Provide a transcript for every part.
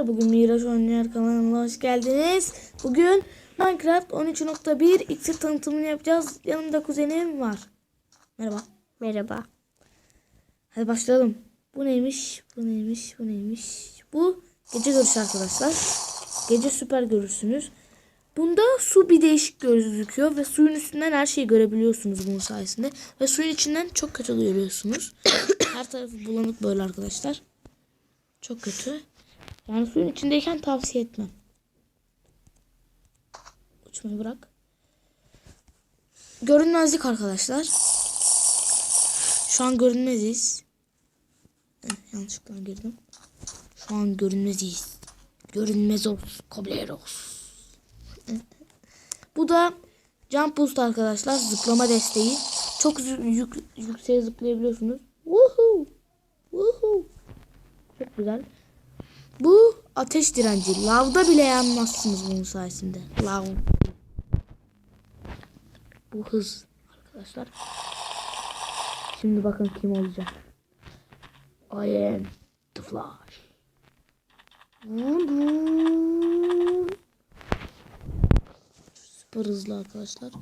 arkadaşlar. Bugün Miraç Oynuyor kanalına hoş geldiniz. Bugün Minecraft 13.1 iksir tanıtımını yapacağız. Yanımda kuzenim var. Merhaba. Merhaba. Hadi başlayalım. Bu neymiş? Bu neymiş? Bu neymiş? Bu gece görüşü arkadaşlar. Gece süper görürsünüz. Bunda su bir değişik gözüküyor ve suyun üstünden her şeyi görebiliyorsunuz bunun sayesinde. Ve suyun içinden çok kötü görüyorsunuz. her tarafı bulanık böyle arkadaşlar. Çok kötü. Yani suyun içindeyken tavsiye etmem. Uçmayı bırak. Görünmezlik arkadaşlar. Şu an görünmeziz. Eh, yanlışlıkla girdim. Şu an görünmeziz. Görünmez olsun. Kobleros. Bu da jump boost arkadaşlar. Zıplama desteği. Çok yük, yükseğe zıplayabiliyorsunuz. Woohoo. Woohoo. Çok güzel. Bu ateş direnci. Lavda bile yanmazsınız bunun sayesinde. Lav. Bu hız arkadaşlar. Şimdi bakın kim olacak. I am the Flash. Süper hızlı arkadaşlar.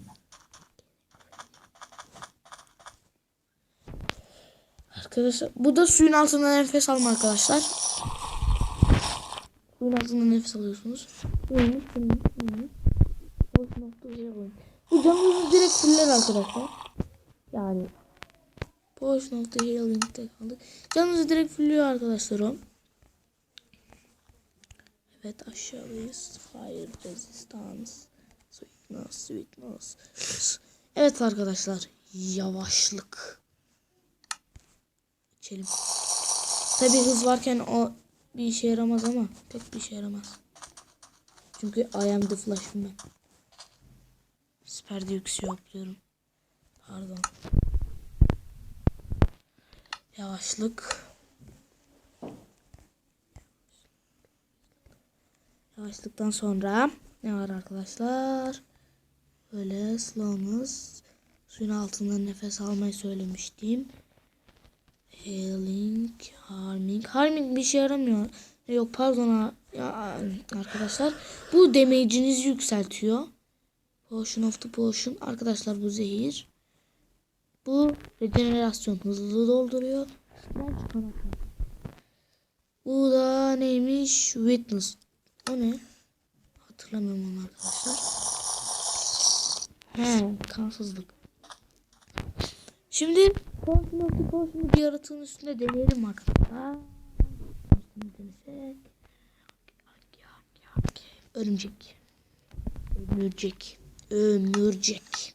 Arkadaşlar bu da suyun altında nefes alma arkadaşlar. Altında nefes alıyorsunuz. Neymiş neymiş neymiş. Boş nokta şey koyun. Bu canınızı direkt fuller arkadaşlar. Yani boş nokta healing'de kaldık. Canınızı direkt fulluyor arkadaşlar o. Evet aşağıdayız. Fire resistance. Sweetness, sweetness. Evet arkadaşlar. Yavaşlık. İçelim. Tabi hız varken o bir işe yaramaz ama pek bir işe yaramaz. Çünkü I am the flash'ım ben. Süper yükseliyor yapıyorum. Pardon. Yavaşlık. Yavaşlıktan sonra ne var arkadaşlar? Böyle slowness. Suyun altından nefes almayı söylemiştim. Healing, harming. Harming bir şey yaramıyor. Yok pardon ya, arkadaşlar. Bu damage'inizi yükseltiyor. Potion of the potion. Arkadaşlar bu zehir. Bu regenerasyon hızlı dolduruyor. Bu da neymiş? Witness. O ne? Hatırlamıyorum onu arkadaşlar. He, kansızlık. Şimdi the Potion'u bir yaratığın üstünde deneyelim arkadaşlar. Denesek. Örümcek. Ömürcek. Ömürcek.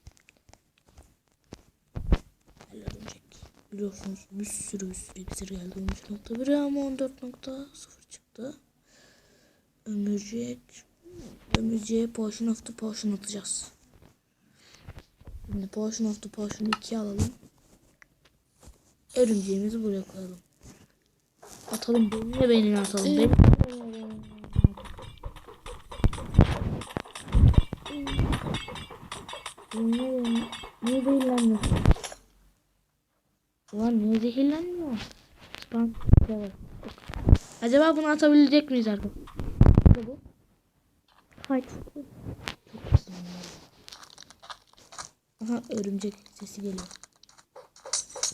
Örümcek. Biliyorsunuz bir sürü bir sürü iksir geldi. 13.1 ama 14.0 çıktı. Ömürcek. Ömürceğe Potion of the Potion atacağız. Şimdi Potion of the Potion'u 2 alalım. Örümceğimizi buraya koyalım. Atalım beynine beynine atalım. Beynine Niye, niye zehirlenmiyor? Ulan niye zehirlenmiyor? Spam. Acaba bunu atabilecek miyiz arkadaşlar? Ne bu? Hayır. Aha örümcek sesi geliyor.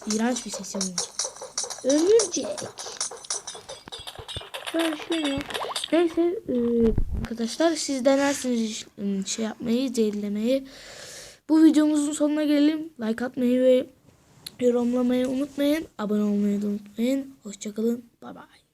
İğrenç bir sesi var. Örümcek. Başlıyor. Neyse e, arkadaşlar siz denersiniz e, şey yapmayı, zehirlemeyi. Bu videomuzun sonuna gelelim. Like atmayı ve yorumlamayı unutmayın. Abone olmayı da unutmayın. Hoşçakalın. Bay bay.